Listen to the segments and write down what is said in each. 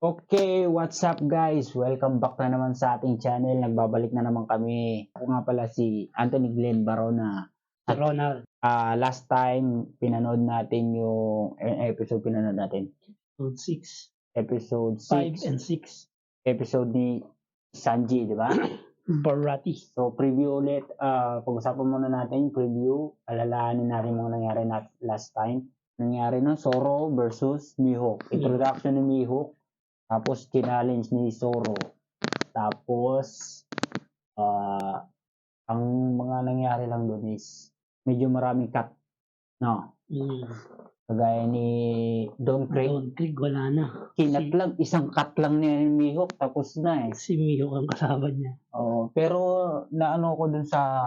Okay, what's up guys? Welcome back na naman sa ating channel. Nagbabalik na naman kami. Ako nga pala si Anthony Glenn Barona. Ronald, Ah, last time, pinanood natin yung eh, episode pinanood natin. episode 6, Episode 5 6. and 6, Episode ni Sanji, di ba? Barati. So, preview ulit. Ah, pag-usapan muna natin yung preview. Alalahanin natin mga nangyari na last time. Nangyari na Zoro versus Mihawk. Introduction ni Mihawk. Tapos, kinallenge ni Zoro. Tapos, ah, ang mga nangyari lang doon is medyo maraming cut. No? Mm. Kagaya ni Don Craig. Don Krieg, wala na. Kinat Si, lang, isang cut lang niya ni Mihawk. Tapos na eh. si Mio ang kasama niya. Oo, pero naano ko dun sa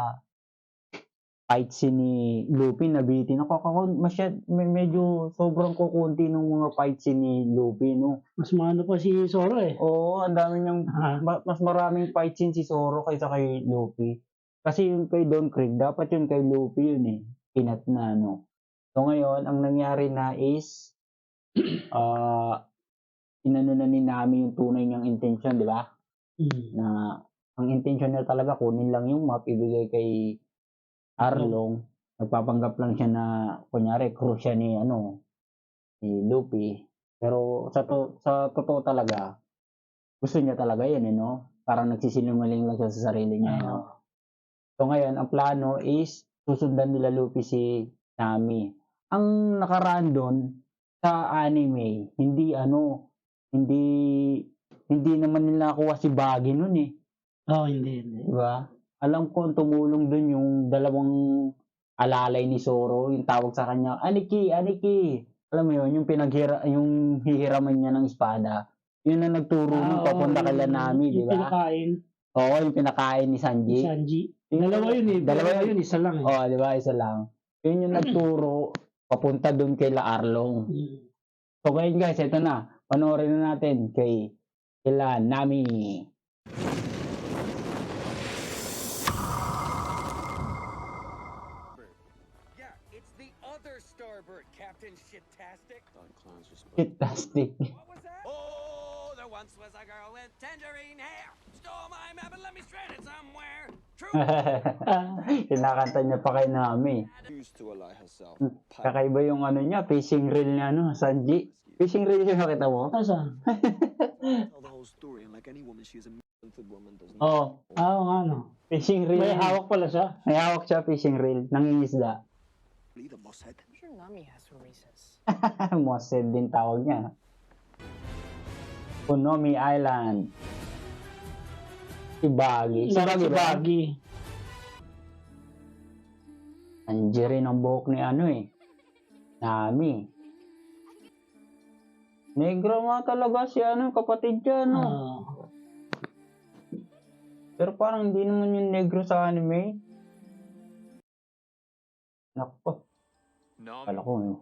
fight scene ni Luffy, nabitin ako. Ako, masyad, me- medyo sobrang kukunti ng mga fight scene ni Luffy, no? Mas maano pa si Zoro eh. Oo, ang dami niyang, Ah, ma- mas maraming fight scene si Zoro kaysa kay Luffy. Kasi yung kay Don Krieg, dapat yun kay Luffy yun eh. Pinat na, no? So ngayon, ang nangyari na is, ah, inano na ni Nami yung tunay niyang intention, di ba? mm. na ang intention niya talaga kunin lang yung map ibigay kay Arlong nagpapanggap lang siya na kunyari crew siya ni ano ni Luffy pero sa to, sa totoo talaga gusto niya talaga yan eh no? Parang nagsisinungaling lang siya sa sarili niya eh, no? Ah, so ngayon ang plano is susundan nila Luffy si Nami. Ang nakaraan doon sa anime hindi ano hindi hindi naman nila nakuha si Bagi noon eh. Oh, hindi, hindi. Di ba? Alam ko ang tumulong dun yung dalawang alalay ni Zoro, yung tawag sa kanya, Aniki, Aniki. Alam mo yun, yung pinaghira, yung hihiraman niya ng espada. Yun ang nagturo Ah, nung papunta kay yung- Lanami, di yung ba? pinakain Oo, yung pinakain ni ni Sanji. Sanji. Yung- Dalawa yun eh. Dalawa Dalawa yun. isa lang eh. Oo, di ba? Isa lang. Yun yung nagturo papunta dun kay La Arlong. Mm. So ngayon guys, ito na. Panoorin na natin kay kila Nami. It's the other starboard, Captain Shitastic. Fantastic. What was that? Oh, there once was a girl with tangerine hair. Stole my map and let me stranded somewhere. True. Kinakanta niya pa kay Nami. used to ally herself. Hmm. Kakaiba yung ano niya, fishing reel niya, ano, Sanji. Fishing reel yung nakita mo? Nasaan? Tell the whole story, and like any woman, she is a method woman, doesn't Oo, oh, Ah, oo nga no. fishing reel. May hawak pala siya. May hawak siya, fishing reel. Nangingisda. Leave the boss head. I'm sure Nami has her reasons. Mosed din tawag niya. Punomi Island. Si Baggy. Si Bakit Baggy si ba? Baggy? Andiyan rin ang buhok ni ano eh. Nami. Negro nga talaga si ano, kapatid niya, no? Ah, Pero parang hindi naman yung negro sa anime. Nako, kala ko eh.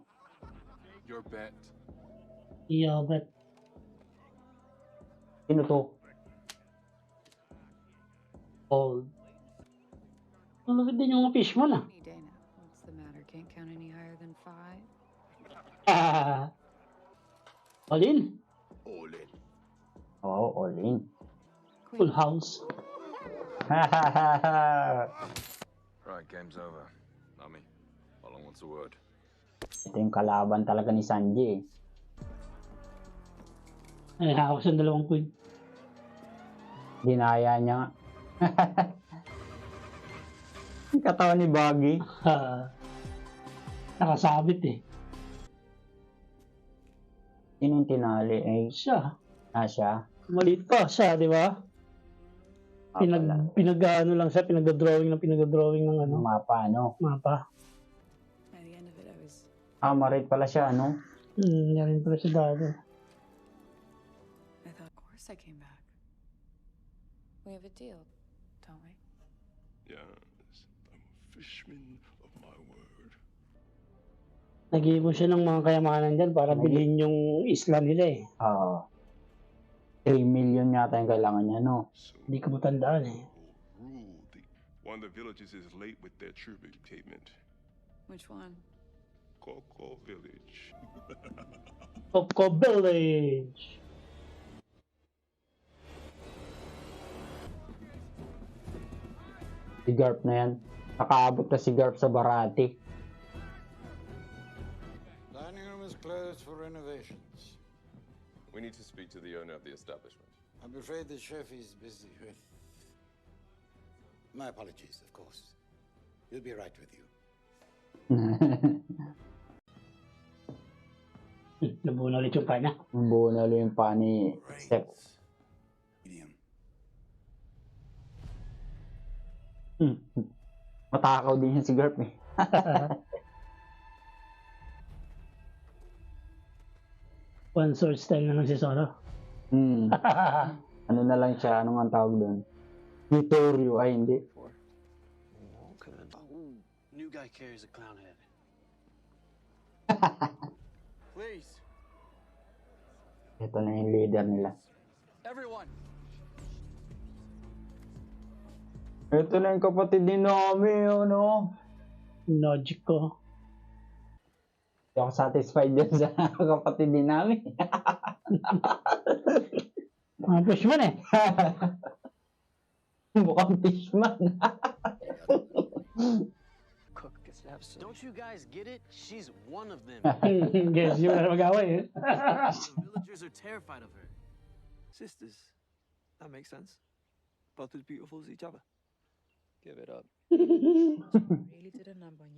your bet. iya, but Sino to? old. Malapit din yung mga fishman ah. Hey, what's the matter? Can't count any higher than five? Ah. All in. All in. Oo, all in. Full house. Right, game's over. Nami, Olong wants a word. Ito yung kalaban talaga ni Sanji eh. Ay, hawak sa dalawang queen. Dinaya niya nga. Yung katawan ni Baggy. Nakasabit eh. Sinong tinali? Eh, Siya. ah, siya. Maliit pa siya, di ba? Ah, Pinag, pala. pinag-ano lang siya, pinag-drawing ng pinag-drawing ng ano, Mapa, ano? mapa. Ah, marit pala siya, ano? Hmm, yan rin pala si dado. I thought, of course I came back. We have a deal, don't we? Yes, I'm a fishman of my word. Nag-iipon siya ng mga kayamanan dyan para Nag- bilhin yung isla nila eh. Ah, 3 million yata yung kailangan niya, no? So Hindi ko matandaan eh. rule the one of the villages is late with their tribute payment. Which one? Coco Village. Coco Village. Si Garp na yan. Nakaabot na si Garp sa Barati. Dining room is closed for renovations. We need to speak to the owner of the establishment. I'm afraid the chef is busy with... My apologies, of course. He'll be right with you. Nabuo na ulit yung pa niya. Buo na lang yung pa ni Step. Hmm. Matakaw din yan si Garp eh. One sword style na lang si Sora. Hmm. ano na lang siya, ano nga ang tawag doon? Vittorio, ay hindi. Okay. New guy carries a clown head. Please, Ito na yung leader nila. everyone. Ito na yung kapatid ni Nami, ano? Logic ko. Hindi ako satisfied dyan sa kapatid ni Nami. Mga pushman eh. Mukhang fishman. Some. Don't you guys get it? She's one of them. Guess yun na mag-away eh. the villagers are terrified of her. Sisters. That makes sense. Both as beautiful as each other. Give it up.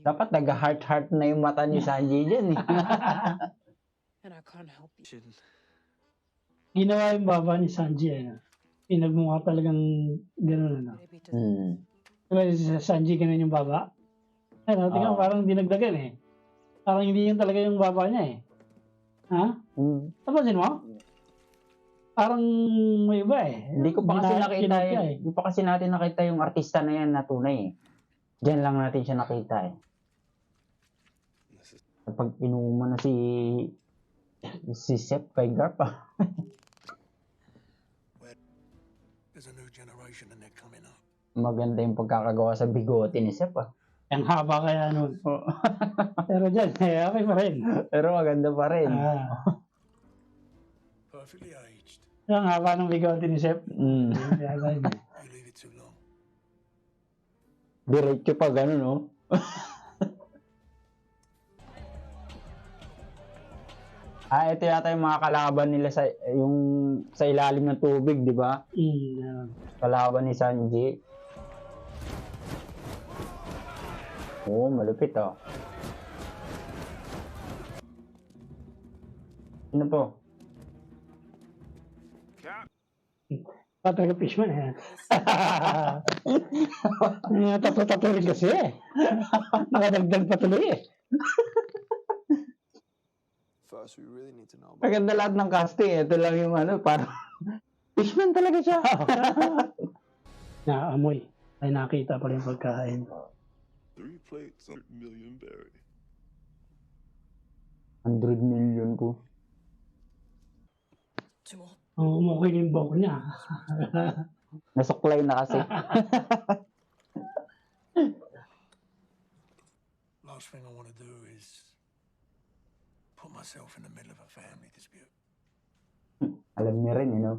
Dapat nag-heart-heart na yung mata ni Sanji dyan eh. And I can't help you. Ginawa yung baba ni Sanji eh. Pinagmukha talagang gano'n ano. Maybe just hmm. Diba si Sanji ganun yung baba? Ano, tingnan Oo. parang dinagdagan eh. Parang hindi yun talaga yung baba niya eh. Ha? Hmm. Tapasin mo? Parang may iba eh. Hindi ko pa kasi nakita ginat eh. Hindi pa kasi natin nakita yung artista na yan na tunay eh. Diyan lang natin siya nakita eh. Kapag inuman na si si Sep kay Garp. There's a new generation and they're coming up. Maganda yung pagkakagawa sa bigote ni Sep ah. Ang haba kaya nun. Pero dyan, eh, okay pa rin. Pero maganda pa rin. Ah, Perfectly aged. ang haba ng bigote ni Sep. Mm. You leave it too long. Diretso pa gano'n no? ah, ito yata yung mga kalaban nila sa yung sa ilalim ng tubig, di ba? Mm. Kalaban ni Sanji. Oo, malupit oh. Ano po? Pa talaga fishman eh. Mga tatlo-tatlo rin kasi eh. Nakadagdag pa tuloy eh. First, we really need to know about Maganda lahat ng casting. Ito lang yung ano, parang fishman talaga siya. Naamoy. Ay nakita pa rin pagkain. Three plates, a million berry. 100 million po. Ang umukay yung buhok niya. Nasuklay na kasi. Last thing I want to do is put myself in the middle of a family dispute. Alam niya rin, you know.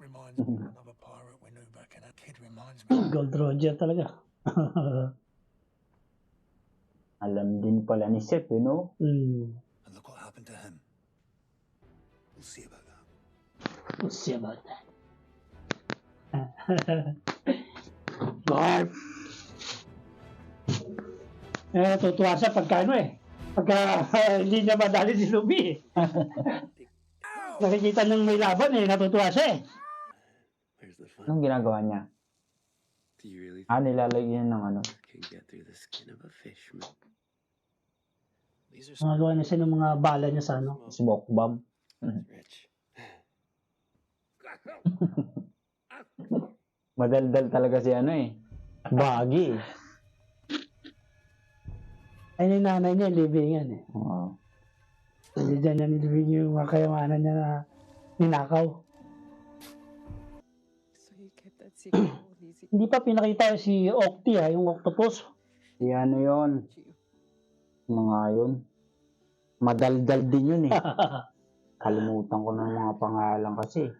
Reminds me of another pirate we knew back in. That kid reminds me. Gold Roger talaga. Alam din pala ni Sep, you know. hmm. And look what happened to him. We'll see about that. We'll see about that. Barf! Eh, tutuwa siya pagka ano eh. Pagka hindi niya madali si Luby eh. Nakikita niyang may laban eh, natutuwa siya eh. Anong ginagawa niya? Do you really Ah, nilalagyan ng ano. can get through the skin of a fish, man? These are niya siya ng mga bala niya sa ano. Smoke bomb. rich. Madaldal talaga si ano eh. Bagi eh. Ay, yung nanay niya, libingan eh. Oo. Hindi dyan niya nilibing yung mga kayamanan niya na ninakaw. So you kept that secret. Hindi pa pinakita si Octi ha, yung octopus. Si ano yun. Mga yun. Madaldal din yun eh. Kalimutan ko ng mga pangalan kasi.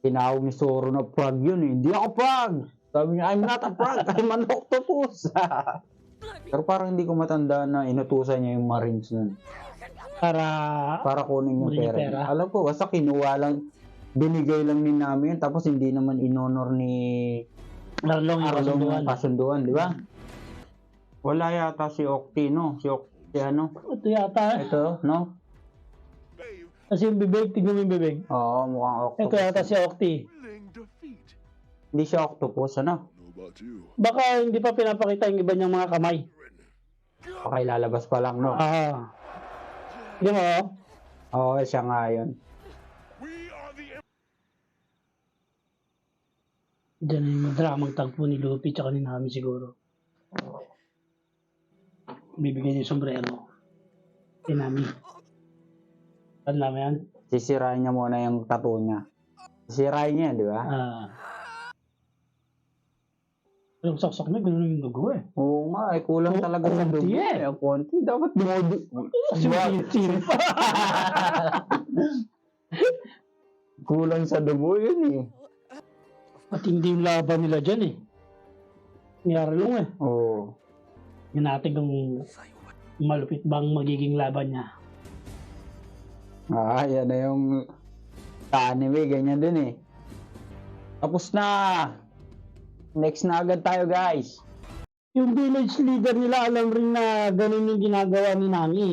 tinawag ni Zoro na frog yun eh. Hindi ako frog! Sabi niya, I'm not a frog, I'm an octopus! Pero parang hindi ko matanda na inutusan niya yung Marines nun. Para Para kunin yung pera. pera. Alam ko, basta kinuha lang, binigay lang ni namin, tapos hindi naman inonor ni Arlong yung Arlong kasunduan. di ba? Wala yata si Octi, no? Si Octi, ano? Ito yata. Ito, no? Kasi yung bibig, tignan mo yung bibig. Oo, mukhang octopus. Ito yata si Octi. Hindi siya octopus, ano? Baka hindi pa pinapakita yung iba niyang mga kamay. Baka ilalabas pa lang, no? Ah. Di mo? oh? Oo, siya nga yun. Diyan na yung dramang tagpo ni Luffy tsaka ni Nami siguro. Bibigyan niya yung sombrero. Kay Nami. Ano namin yan? Sisirain niya muna yung tattoo niya. Sisirain niya, di ba? Ah. Yung saksak na, gano'n yung dugo eh. Oo nga, eh, kulang Oh, talaga sa konti dugo. eh. Eh, konti. Dapat dumodi. Sino pa? kulang sa dugo yun eh. Matindi yung laban nila dyan eh. Ni Arlong eh. Oo. Yan natin kung malupit bang magiging laban niya. Ah, yan na yung anime, ganyan din eh. Tapos na! Next na agad tayo guys. Yung village leader nila alam rin na ganun yung ginagawa ni Nami.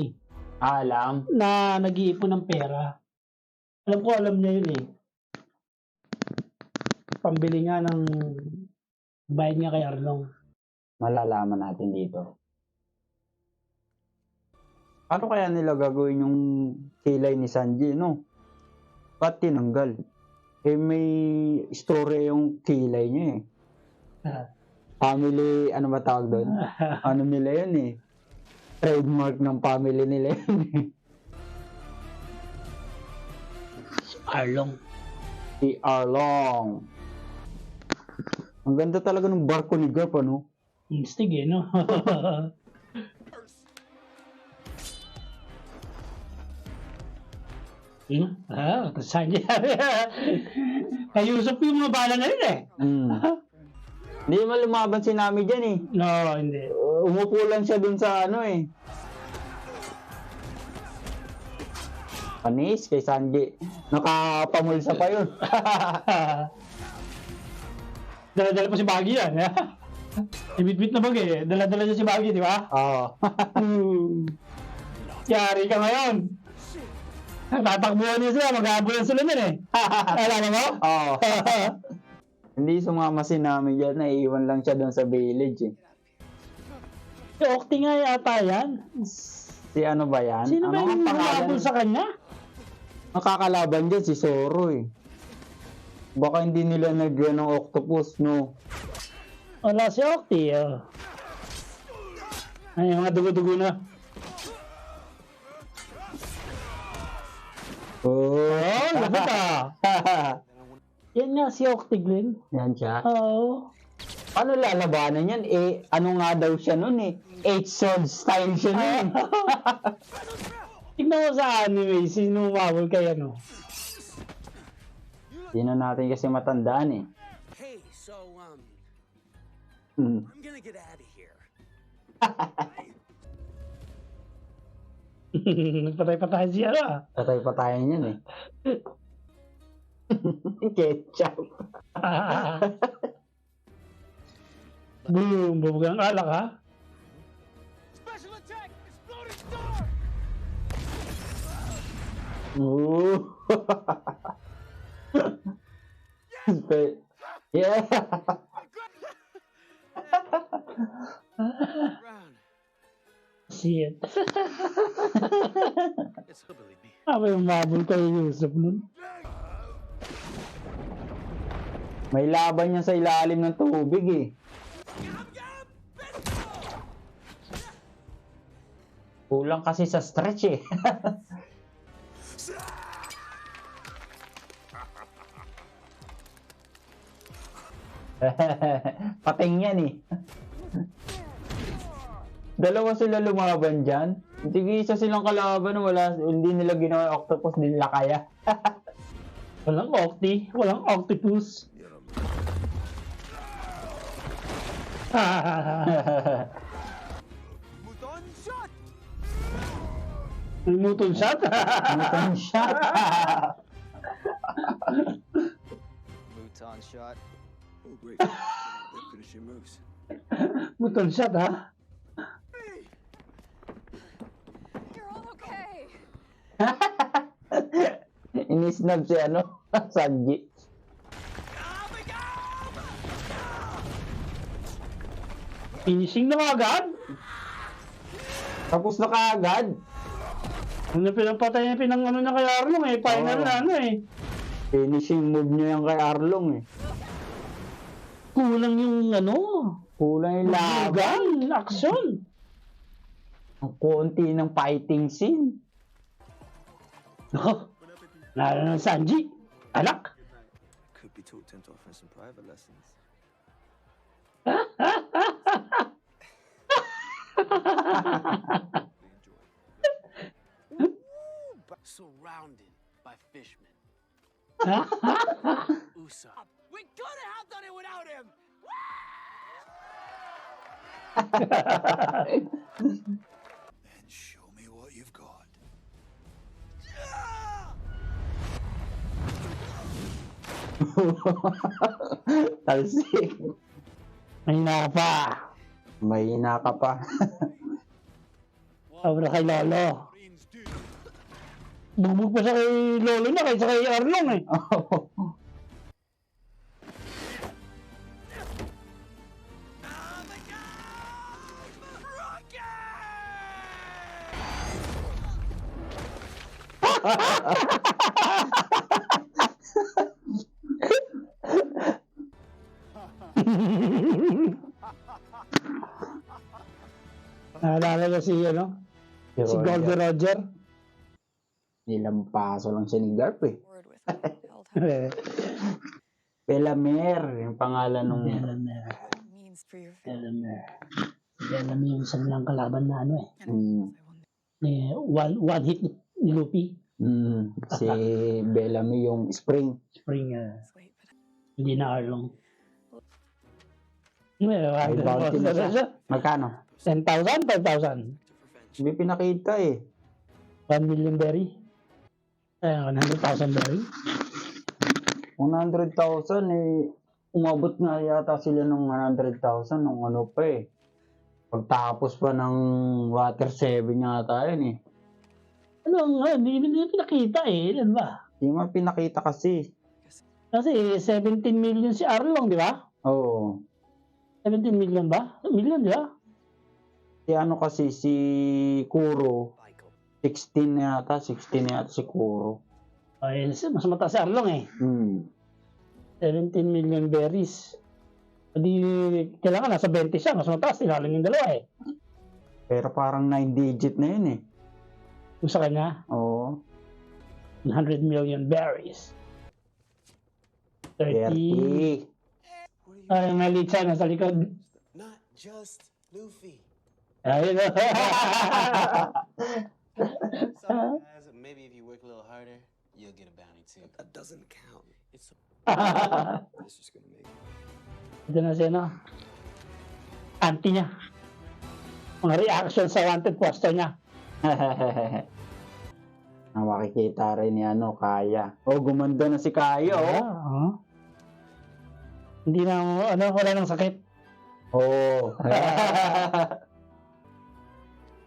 Ah, alam. Na nag-iipon ng pera. Alam ko alam niya yun eh. Pambili nga ng bayad niya kay Arlong. Malalaman natin dito. Ano kaya nila gagawin yung kilay ni Sanji, no? Ba't tinanggal? Eh, may story yung kilay niya eh. Family, ano ba tawag doon? ano nila yun eh. Trademark ng family nila yun eh. Arlong. Si Arlong. Ang ganda talaga ng barko ni Garp, ano? Instig eh, no? Hmm? Ah, Sanji. Kay Yusuf yung mga bala na rin eh. Mm. Hindi naman lumaban si Nami dyan eh. No, hindi. Uh, umupo lang siya dun sa ano eh. Panis kay Sanji. Nakapamulsa pa yun. Dala-dala pa si Baggy yan. Ibit-bit na bagay eh. Dala-dala niya si Baggy, di ba? Oo. Yari ka ngayon. Tatakbuhan niya sila, mag-aabulan sila nun eh. Alala mo? Oo. Hindi sumama si Nami dyan. Naiiwan lang siya dun sa village eh. Si Octi nga yata yan. Si ano ba yan? Sino ba ano yung ang pangalan? sa kanya? Nakakalaban dyan si Zoro eh. Baka hindi nila nagyan ng octopus, no? Wala si Octi. Oh. Ay, mga dugo-dugo na. Oh, Oh, lapit ah. Yan nga si Octi, Glenn. Yan siya. Oo. Ano lalabanan yan? Eh, ano nga daw siya nun eh? Eight sword style siya nun. Tignan mo sa anime, sino umabol kay ano? Hindi na natin kasi matandaan eh. Hey, so, um, Hmm. I'm gonna get out of here. Nagpatay-patay siya ano ah. Patay pa tayo niyan eh. Ketchup. Boom, bubugang alak ha. Special attack! Exploding star! Ooh. Spe- yeah. Me. Ako yung mabul kay Yusuf nun. May laban niya sa ilalim ng tubig eh. Kulang kasi sa stretch eh. Pating yan eh. Dalawa sila lumaban dyan. Hindi isa silang kalaban. Wala, hindi nila ginawa yung octopus. Hindi nila kaya. Walang octi, walang octopus. Muton shot. Mutan shot. Mouton shot. Oh, great. They're finishing moves. muton shot, ha? You're all okay. Inisnab si ano, Sanji. Finishing na agad. Tapos na kaagad. Ano pinapatay niya pinang ano na kay Arlong eh. Final Oo. na ano eh. Finishing move niya yan kay Arlong eh. Kulang yung ano. Kulang yung laban. Action. Ang konti ng fighting scene. Oh, lalo ng Sanji. Alak. Could be talked into offering some private lessons. Surrounded by fishmen. Usopp. We could have done it without him! Then show me what you've got. Talsik. May na pa. May ka pa. Sobra kay Lolo. Bubog pa siya kay Lolo na kaysa kay Arlong eh. Naalala ko si ano? Si Goldie Roger. Ilang paso lang siya ni Garp eh. Held Belamer, yung pangalan nung... Family. Belamer. Belamer yung isa nilang kalaban na ano eh. Mm, Ni one, one hit ni Luffy. Mm, si Bellamy yung Spring. Spring, uh, but hindi na Arlong. May May bounty na siya. Magkano? 10,000, 5,000. To revenge. Hindi pinakita eh. 1 million berry. Eh, 100,000 berry. 100,000 eh. Umabot nga yata sila ng 100,000 nung ano pa eh. Pagtapos pa ng Water 7 yata yun eh. Ano nga, hindi, hindi pinakita eh. Ilan ba? Hindi mo pinakita kasi. Kasi 17 million si Arlong, di ba? Oo. 17 million ba? Million, di ba? Si ano kasi si Kuro. 16 na yata. 16 na yata si Kuro. Ay, mas mataas si Arlong eh. Hmm. 17 million berries. Hindi, kailangan nasa 20 siya. Mas mataas, ilalim yung dalawa eh. Pero parang 9 digit na yun eh. Yung sa kanya, Oo. 100 million berries. 30. 30. Ay, mali siya, nasa likod. Not just Luffy. Ayun. Sometimes, maybe if you work a little harder, you'll get a bounty too. That doesn't count. It's It's just gonna make Ito na siya, no? Auntie niya. Mga reaction sa wanted poster niya. Ang makikita rin ni ano, Kaya. Oh, gumanda na si Kaya, oh. Ah, Hindi na, ano, wala nang sakit. Oo. Oh.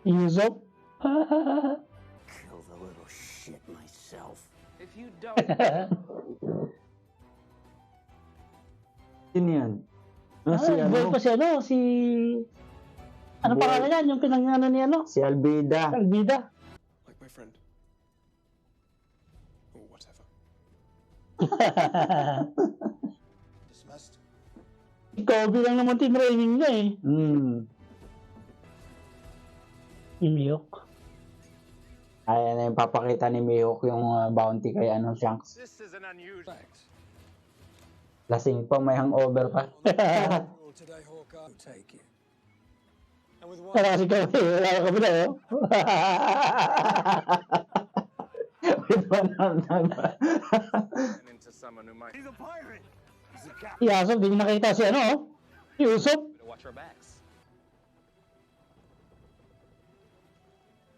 Yusop. kill the little shit myself. If you don't, Sino yan? Ah, si Ah, ano? pa si ano, si... Ano Buhay. pangalan yan? Yung pinangano ni ano? Si Albida. Albida. like my friend. Or whatever. Dismissed. si Kobe lang naman tinraining niya eh. Hmm. Yung Miyok. Ayan na yung papakita ni Mihawk yung uh, bounty kay ano, Shanks. this is an unusual. Lasing pa, may hangover pa. Today, Hawkeye take it. Wala si Kobe. Wala ka kabila oh. With one arm na ba? An someone who might He's a pirate. He's a captain. Si Yasop, di niya nakita si ano, oh. Si backs.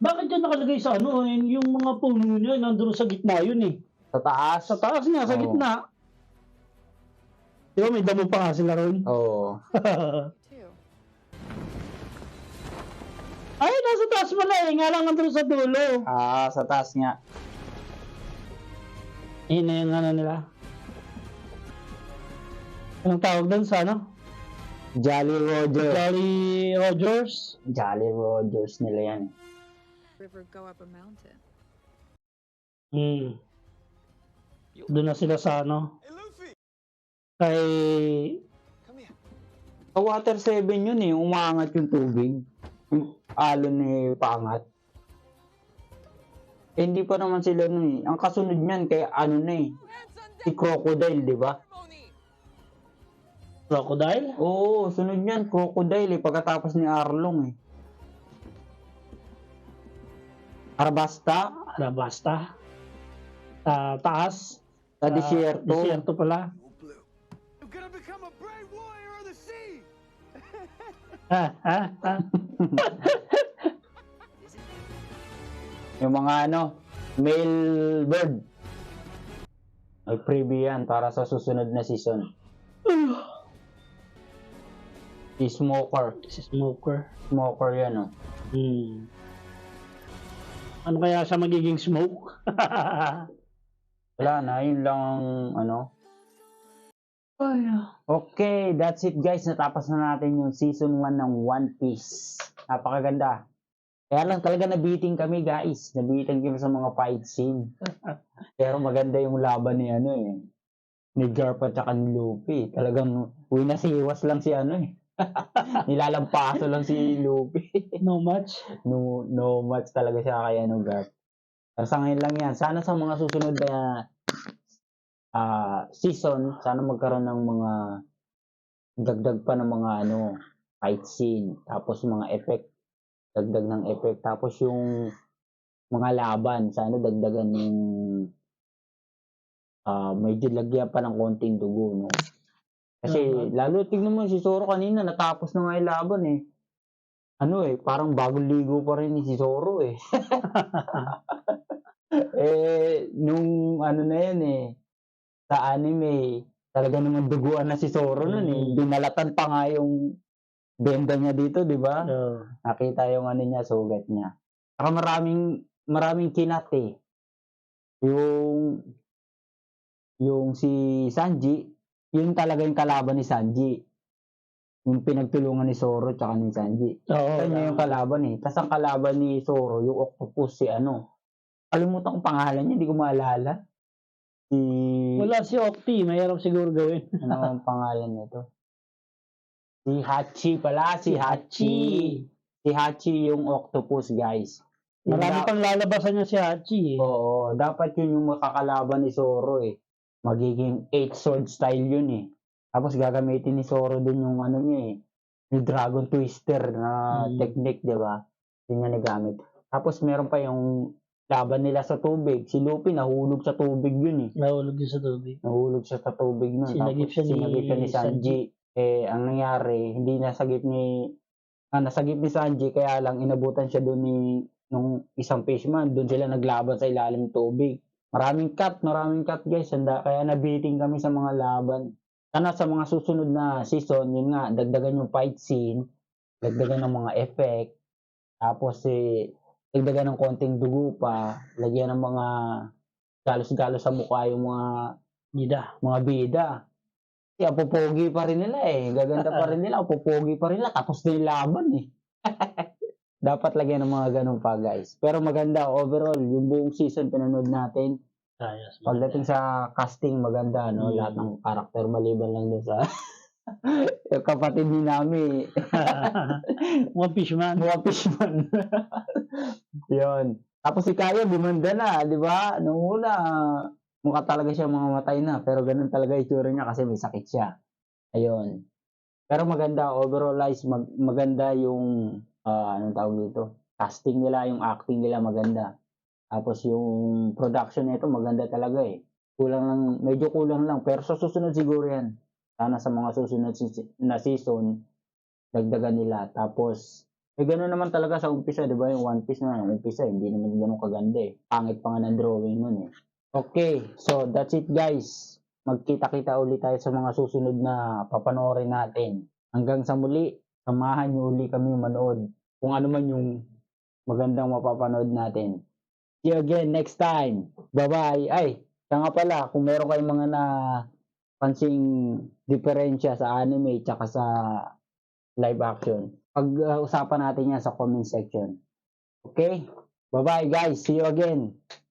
Bakit yan nakalagay sa ano, eh, yung mga puno niya, nandun sa gitna yun eh. Sa taas. Sa taas niya, sa Oo. gitna. Di ba may damo pa nga sila ron? Oo. taas pala eh. Nga lang nandun sa dulo. Ah, sa taas nga. Yun na yung ano nila. Anong tawag doon sa ano? Jolly Roger. Jolly Rogers? Jolly Rogers nila yan. River go up a mountain. Hmm. Doon na sila sa ano? Kay... Sa Water 7 yun eh, umangat yung tubig. Alon ni pangat. Eh, hindi pa naman sila nun eh. Ang kasunod niyan, kaya ano na eh. Si Crocodile, di ba? Crocodile? Oo, sunod niyan, Crocodile eh, pagkatapos ni Arlong eh. Arabasta, Ala, basta. Sa taas. sa Sa disyerto. Disyerto pala. I'm gonna become a brave warrior Yung mga ano, male bird. May preview yan para sa susunod na season. Si Smoker. si Smoker. Smoker yan oh. Hmm. Ano kaya siya magiging smoke? Wala na, yun lang ang ano. Ah. Okay, that's it guys. Natapos na natin yung season 1 ng One Piece. Napakaganda. Kaya lang talaga nabiting kami guys. Nabiting kami sa mga fight scene. Pero maganda yung laban ni ano eh. Ni Garp at saka ni Luffy. Talagang uy nasiwas lang si ano eh. Nilalampaso lang si Luffy. no match. no, no match talaga siya kay ano Garp. Sa ngayon lang yan. Sana sa mga susunod na ah, season, sana magkaroon ng mga dagdag pa ng mga ano fight scene, tapos mga effect, dagdag ng effect, tapos yung mga laban, sana dagdagan yung ah medyo lagyan pa ng konting dugo, no? Kasi Tama. lalo tignan mo si Zoro kanina natapos na nga yung laban eh. Ano eh, parang bagong ligo pa rin ni si Zoro eh. eh, nung ano na yan eh, sa anime, talaga naman duguan na si Zoro nun eh. Mm. Dumalatan pa nga yung benda niya dito, di ba? So, Nakita yung ano niya, sugat niya. Saka maraming, maraming kinat eh. Yung, yung si Sanji, yun talaga yung kalaban ni Sanji. Yung pinagtulungan ni Zoro tsaka ni Sanji. oo. Kanya yung kalaban eh. Tapos ang kalaban ni Zoro, yung octopus si ano. Kalimutan kong pangalan niya, hindi ko maalala. Si... Wala si Octi, mahirap siguro gawin. Ano ang pangalan nito? Si Hachi pala, si Hachi. Si Hachi yung octopus, guys. Yung Marami da- pang lalabasan niya si Hachi eh. Oo, dapat yun yung makakalaban ni Zoro eh. Magiging eight sword style yun eh. Tapos gagamitin ni Zoro dun yung ano niya eh. Yung Dragon Twister na Hmm. technique, di ba? Yun niya nagamit. Tapos meron pa yung laban nila sa tubig. Si Luffy nahulog sa tubig yun eh. Nahulog yun sa tubig. Nahulog siya sa tubig nun. Sinagip Tapos siya ni sinagip siya ni Sanji. Eh, ang nangyari, hindi nasagip ni ah, nasagip ni Sanji, kaya lang inabutan siya doon ni nung isang fishman. Doon sila naglaban sa ilalim ng tubig. Maraming cut, maraming cut guys. Handa, kaya nabiting kami sa mga laban. Sana sa mga susunod na season, yun nga, dagdagan yung fight scene, dagdagan ng mga effect, tapos eh, dagdagan ng konting dugo pa, lagyan ng mga galos-galos sa mukha yung mga Bida. mga bida. Kasi apopogi pa rin nila eh. Gaganda pa rin nila. Apopogi pa rin nila. Tapos na yung laban eh. Dapat lagyan ng mga ganun pa guys. Pero maganda overall. Yung buong season pinanood natin. Ayos. Pagdating sa casting maganda. No? Mm. Lahat ng karakter maliban lang dun sa yung kapatid ni Nami. Mga fishman. Mga fishman. Yun. Tapos si Kaya bumanda na, di ba? Nung una, mukha talaga siya mga matay na. Pero ganun talaga itsura niya kasi may sakit siya. Ayun. Pero maganda, overall mag, maganda yung, ah, anong tawag dito? Casting nila, yung acting nila maganda. Tapos yung production nito maganda talaga eh. Kulang lang, medyo kulang lang. Pero sa susunod siguro yan. Sana sa mga susunod na season, dagdagan nila. Tapos, eh gano'n naman talaga sa umpisa, di ba? Yung One Piece na, umpisa, hindi naman ganun kaganda eh. Pangit pa nga ng drawing nun eh. Okay, so that's it guys. Magkita-kita ulit tayo sa mga susunod na papanoorin natin. Hanggang sa muli, samahan niyo uli kami manood kung ano man yung magandang mapapanood natin. See you again next time. Bye-bye. Ay, siya nga pala, kung meron kayong mga na pansing diferensya sa anime tsaka sa live action, pag-usapan natin yan sa comment section. Okay? Bye-bye guys. See you again.